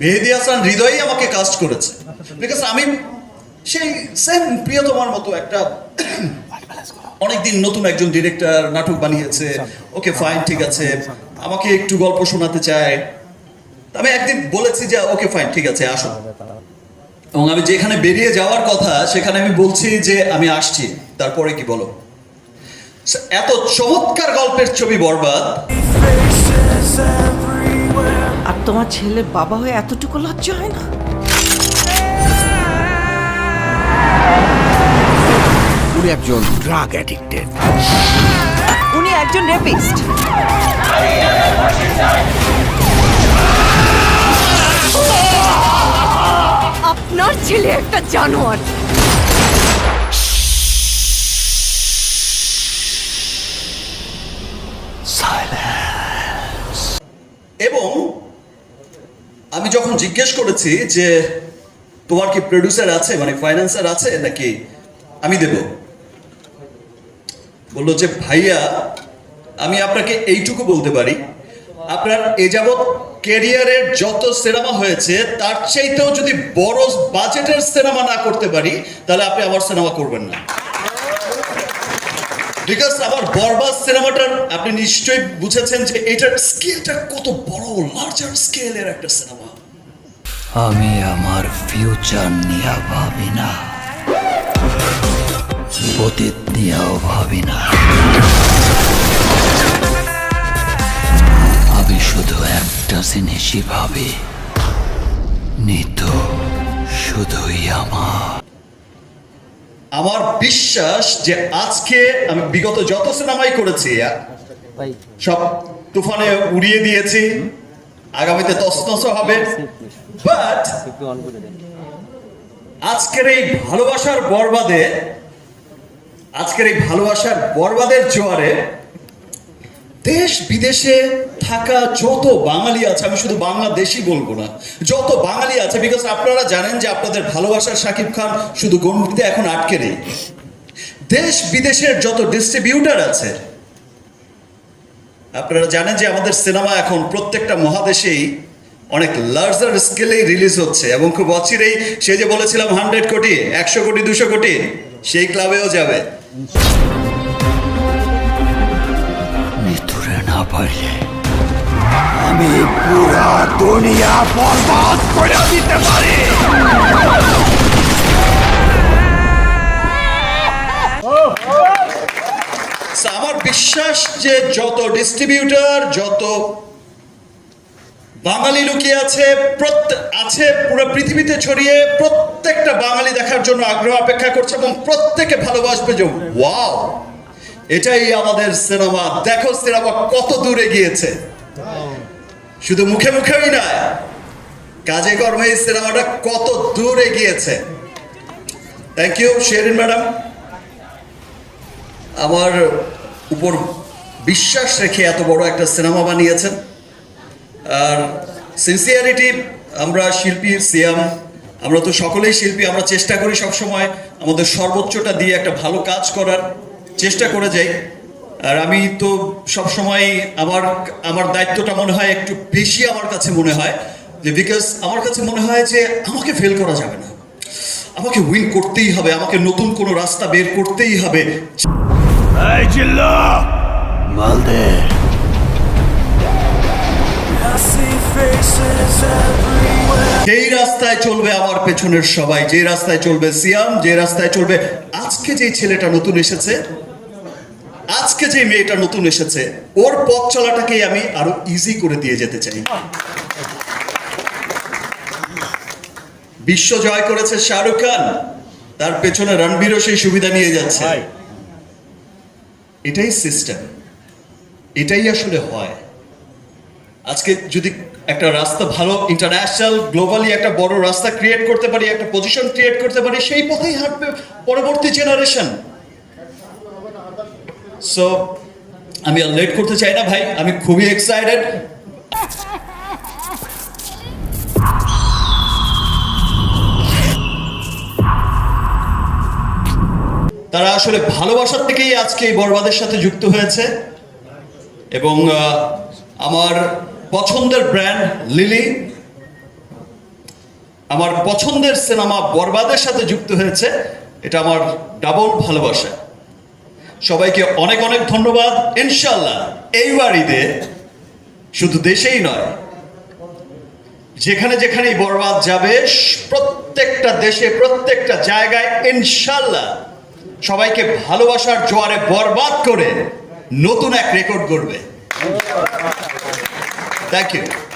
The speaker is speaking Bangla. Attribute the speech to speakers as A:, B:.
A: মেহেদি হাসান হৃদয়ই আমাকে কাস্ট করেছে। বিকজ আমি সেই সেম প্রিয়তমার মতো একটা অনেকদিন নতুন একজন ডিরেক্টর নাটক বানিয়েছে। ওকে ফাইন ঠিক আছে। আমাকে একটু গল্প শোনাতে চায়। আমি একদিন বলেছি যে ওকে ফাইন ঠিক আছে, আসো। এবং আমি যেখানে বেরিয়ে যাওয়ার কথা, সেখানে আমি বলছি যে, আমি আসছি। তারপরে কি বলো? এত চমৎকার গল্পের ছবি বরবাদ।
B: আর তোমার ছেলের বাবা হয়ে এতটুকু লজ্জা হয় না?
C: উনি একজন ড্রাগ অ্যাডিক্টেড
B: উনি একজন রেপিস্ট
D: আপনার ছেলে একটা জানোয়ার
A: এবং আমি যখন জিজ্ঞেস করেছি যে, তোমার কি প্রডিউসার আছে? মানে ফাইন্যান্সার আছে? নাকি আমি দেব? বলল যে, ভাইয়া, আমি আপনাকে এইটুকু বলতে পারি। আপনার এ যাবৎ ক্যারিয়ারের যত সিনেমা হয়েছে, তার চাইতেও যদি বড় বাজেটের সিনেমা না করতে পারি, তাহলে আপনি আমার সিনেমা করবেন না। বিকজ আমার বরবাদ সিনেমাটার আপনি নিশ্চয়ই বুঝেছেন যে, এটার স্কেলটা কত বড় লার্জার স্কেলের একটা সিনেমা।
E: আমি আমার ফিউচার নিয়ে ভাবি না। অতীত নিয়েও ভাবি না। আমি শুধু একটা জিনিসই ভাবি। নিত শুধুই আমার।
A: আমার বিশ্বাস যে আজকে আমি বিগত যত সিনেমাই করেছি সব তুফানে উড়িয়ে দিয়েছি। আগামীতে তসতস হবে। বাট আজকের এই ভালোবাসার বরবাদে, আজকের এই ভালোবাসার বরবাদের জোয়ারে দেশ বিদেশে থাকা যত বাঙালি আছে, আমি শুধু বাংলাদেশি বলব না, যত বাঙালি আছে বিকজ আপনারা জানেন যে আপনাদের ভালোবাসার শাকিব খান শুধু গণিতে এখন আটকে নেই। দেশ বিদেশের যত ডিস্ট্রিবিউটার আছে, আপনারা জানেন যে আমাদের সিনেমা এখন প্রত্যেকটা মহাদেশেই অনেক লার্জার স্কেলেই রিলিজ হচ্ছে এবং খুব অচিরেই সে যে বলেছিলাম হান্ড্রেড কোটি একশো কোটি দুশো কোটি সেই ক্লাবেও যাবে।
E: না
C: আমি পুরা দুনিয়া বরবাদ করে দিতে পারি।
A: আমার বিশ্বাস যে যত ডিস্ট্রিবিউটর যত বাঙালি লুকিয়ে আছে আছে পুরো পৃথিবীতে ছড়িয়ে প্রত্যেকটা বাঙালি দেখার জন্য আগ্রহ অপেক্ষা করছে এবং প্রত্যেকে ভালোবাসবে যে, ওয়াও, এটাই আমাদের সিনেমা। দেখো সিনেমা কত দূরে গিয়েছে শুধু মুখে মুখেই নয়, কাজে কর্মে এই সিনেমাটা কত দূরে গিয়েছে থ্যাংক ইউ শেরিন ম্যাডাম আমার উপর বিশ্বাস রেখে এত বড় একটা সিনেমা বানিয়েছেন। আর সিনসিয়ারিটি আমরা শিল্পী সিয়াম আমরা তো সকলেই শিল্পী আমরা চেষ্টা করি সবসময় আমাদের সর্বোচ্চটা দিয়ে একটা ভালো কাজ করার চেষ্টা করে যাই। আর আমি তো সবসময় আমার আমার দায়িত্বটা মনে হয় একটু বেশি আমার কাছে মনে হয় যে বিকজ আমার কাছে মনে হয় যে আমাকে ফেল করা যাবে না। আমাকে উইন করতেই হবে আমাকে নতুন কোনো রাস্তা বের করতেই হবে।
C: এই জিল্লা
A: রাস্তায় চলবে আমার পেছনের সবাই যে রাস্তায় চলবে সিয়াম যে রাস্তায় চলবে আজকে যে ছেলেটা নতুন এসেছে আজকে যে মেয়েটা নতুন এসেছে ওর পথ চলাটাকেই আমি আরও ইজি করে দিয়ে যেতে চাই। বিশ্ব জয় করেছে শাহরুখ খান তার পেছনে রণবীরও সেই সুবিধা নিয়ে যাচ্ছে। এটাই সিস্টেম এটাই আসলে হয়। আজকে যদি একটা রাস্তা ভালো ইন্টারন্যাশনাল গ্লোবালি একটা বড় রাস্তা ক্রিয়েট করতে পারি, একটা পজিশন ক্রিয়েট করতে পারি, সেই পথেই হাঁটবে পরবর্তী জেনারেশন সো আমি আর লেট করতে চাই না ভাই, আমি খুবই এক্সাইটেড তারা আসলে ভালোবাসার থেকেই আজকে এই বরবাদের সাথে যুক্ত হয়েছে। এবং আমার পছন্দের ব্র্যান্ড লিলি আমার পছন্দের সিনেমা বরবাদের সাথে যুক্ত হয়েছে। এটা আমার ডাবল ভালোবাসা। সবাইকে অনেক অনেক ধন্যবাদ। ইনশাল্লাহ এই বাড়িতে শুধু দেশেই নয়, যেখানে যেখানেই বরবাদ যাবে, প্রত্যেকটা দেশে, প্রত্যেকটা জায়গায় ইনশাল্লাহ সবাইকে ভালোবাসার জোয়ারে বরবাদ করে নতুন এক রেকর্ড করবে থ্যাংক ইউ